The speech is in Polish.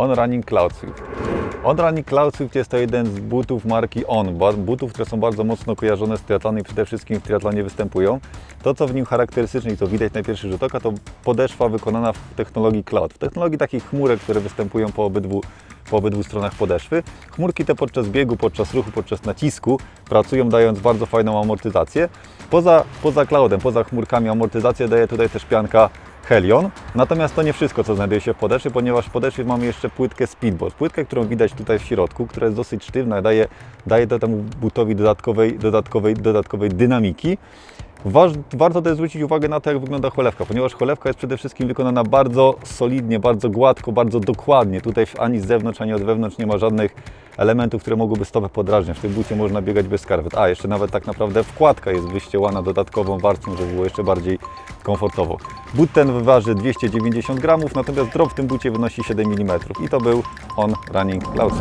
On Running Cloud Swift. On Running Cloud Swift jest to jeden z butów marki On, butów, które są bardzo mocno kojarzone z triatlonem i przede wszystkim w triatlonie występują. To, co w nim charakterystyczne i to widać na pierwszy rzut oka, to podeszwa wykonana w technologii cloud, w technologii takich chmurek, które występują po obydwu, po obydwu stronach podeszwy. Chmurki te podczas biegu, podczas ruchu, podczas nacisku pracują, dając bardzo fajną amortyzację. Poza, poza cloudem, poza chmurkami amortyzację daje tutaj też pianka Helion. Natomiast to nie wszystko, co znajduje się w podeszwie, ponieważ w podeszwie mamy jeszcze płytkę Speedboard. Płytkę, którą widać tutaj w środku, która jest dosyć sztywna, daje, daje temu butowi dodatkowej, dodatkowej, dodatkowej dynamiki. Warto też zwrócić uwagę na to, jak wygląda cholewka, ponieważ cholewka jest przede wszystkim wykonana bardzo solidnie, bardzo gładko, bardzo dokładnie. Tutaj ani z zewnątrz, ani od wewnątrz nie ma żadnych elementów, które mogłyby stopę podrażniać. W tym bucie można biegać bez skarpet. A, jeszcze nawet tak naprawdę wkładka jest wyściełana dodatkową warstwą, żeby było jeszcze bardziej komfortowo. But ten waży 290 gramów, natomiast drop w tym bucie wynosi 7 mm i to był on Running Cloud.